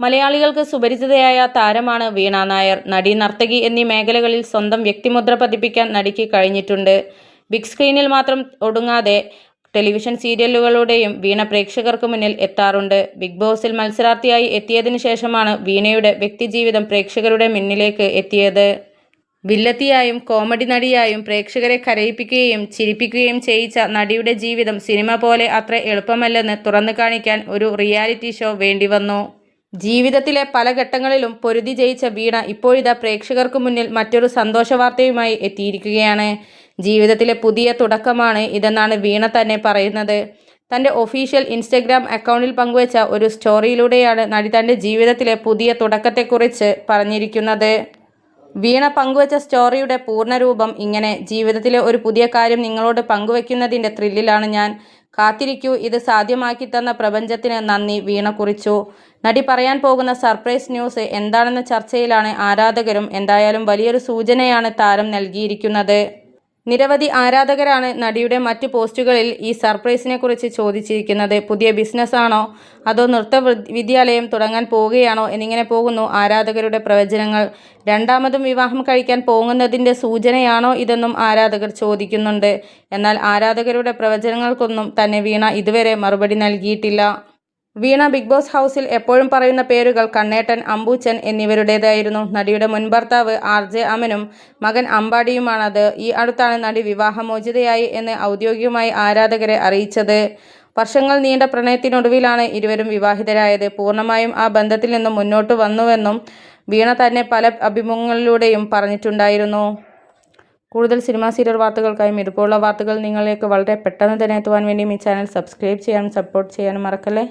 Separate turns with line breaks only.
മലയാളികൾക്ക് സുപരിചിതയായ താരമാണ് വീണ നായർ. നടി നർത്തകി എന്നീ മേഖലകളിൽ സ്വന്തം വ്യക്തിമുദ്ര പതിപ്പിക്കാൻ നടിക്ക് കഴിഞ്ഞിട്ടുണ്ട്. ബിഗ് സ്ക്രീനിൽ മാത്രം ഒടുങ്ങാതെ ടെലിവിഷൻ സീരിയലുകളുടെയും വീണ പ്രേക്ഷകർക്ക് മുന്നിൽ എത്താറുണ്ട്. ബിഗ് ബോസിൽ മത്സരാർത്ഥിയായി എത്തിയതിനു ശേഷമാണ് വീണയുടെ വ്യക്തിജീവിതം പ്രേക്ഷകരുടെ മുന്നിലേക്ക് എത്തിയത്. വില്ലത്തിയായും കോമഡി നടിയായും പ്രേക്ഷകരെ കരയിപ്പിക്കുകയും ചിരിപ്പിക്കുകയും ചെയ്യിച്ച നടിയുടെ ജീവിതം സിനിമ പോലെ അത്ര എളുപ്പമല്ലെന്ന് തുറന്നു കാണിക്കാൻ ഒരു റിയാലിറ്റി ഷോ വേണ്ടിവന്നു ജീവിതത്തിലെ പല ഘട്ടങ്ങളിലും പൊരുതി ജയിച്ച വീണ ഇപ്പോഴിതാ പ്രേക്ഷകർക്ക് മുന്നിൽ മറ്റൊരു സന്തോഷ വാർത്തയുമായി എത്തിയിരിക്കുകയാണ്. ജീവിതത്തിലെ പുതിയ തുടക്കമാണ് ഇതെന്നാണ് വീണ തന്നെ പറയുന്നത്. തന്റെ ഒഫീഷ്യൽ ഇൻസ്റ്റഗ്രാം അക്കൗണ്ടിൽ പങ്കുവച്ച ഒരു സ്റ്റോറിയിലൂടെയാണ് നടി തന്റെ ജീവിതത്തിലെ പുതിയ തുടക്കത്തെക്കുറിച്ച് പറഞ്ഞിരിക്കുന്നത്. വീണ പങ്കുവച്ച സ്റ്റോറിയുടെ പൂർണരൂപം ഇങ്ങനെ ജീവിതത്തിലെ ഒരു പുതിയ കാര്യം നിങ്ങളോട് പങ്കുവയ്ക്കുന്നതിന്റെ ത്രില്ലിലാണ് ഞാൻ. കാത്തിരിക്കൂ ഇത് സാധ്യമാക്കി തന്ന പ്രപഞ്ചത്തിന് നന്ദി വീണ കുറിച്ചു. നടി പറയാൻ പോകുന്ന സർപ്രൈസ് ന്യൂസ് എന്താണെന്ന ചർച്ചയിലാണ് ആരാധകരും. എന്തായാലും വലിയൊരു സൂചനയാണ് താരം നൽകിയിരിക്കുന്നത്. നിരവധി ആരാധകരാണ് നടിയുടെ മറ്റ് പോസ്റ്റുകളിൽ ഈ സർപ്രൈസിനെ കുറിച്ച് ചോദിച്ചിരിക്കുന്നത്. പുതിയ ബിസിനസ്സാണോ? അതോ നൃത്ത വിദ്യാലയം തുടങ്ങാൻ പോവുകയാണോ? എന്നിങ്ങനെ പോകുന്നു ആരാധകരുടെ പ്രവചനങ്ങൾ. രണ്ടാമതും വിവാഹം കഴിക്കാൻ പോകുന്നതിന്റെ സൂചനയാണോ ഇതെന്നും ആരാധകർ ചോദിക്കുന്നുണ്ട്. എന്നാൽ ആരാധകരുടെ പ്രവചനങ്ങൾക്കൊന്നും തന്നെ വീണ ഇതുവരെ മറുപടി നൽകിയിട്ടില്ല. വീണ ബിഗ് ബോസ് ഹൗസിൽ എപ്പോഴും പറയുന്ന പേരുകൾ കണ്ണേട്ടൻ അമ്പൂച്ചൻ എന്നിവരുടേതായിരുന്നു. നടിയുടെ മുൻ ഭർത്താവ് ആർ ജെ അമനും മകൻ അമ്പാടിയുമാണത്. ഈ അടുത്താണ് നടി വിവാഹമോചിതയായി എന്ന് ഔദ്യോഗികമായി ആരാധകരെ അറിയിച്ചത്. വർഷങ്ങൾ നീണ്ട പ്രണയത്തിനൊടുവിലാണ് ഇരുവരും വിവാഹിതരായത്. പൂർണമായും ആ ബന്ധത്തിൽ നിന്നും മുന്നോട്ട് വന്നുവെന്നും വീണ തന്നെ പല അഭിമുഖങ്ങളിലൂടെയും പറഞ്ഞിട്ടുണ്ടായിരുന്നു. കൂടുതൽ സിനിമാ സീരിയൽ വാർത്തകൾക്കായും ഇതുപോലുള്ള വാർത്തകൾ നിങ്ങളിലേക്ക് വളരെ പെട്ടെന്ന് തന്നെ എത്തുവാൻ വേണ്ടി ഈ ചാനൽ സബ്സ്ക്രൈബ് ചെയ്യാനും സപ്പോർട്ട് ചെയ്യാനും മറക്കല്ലേ?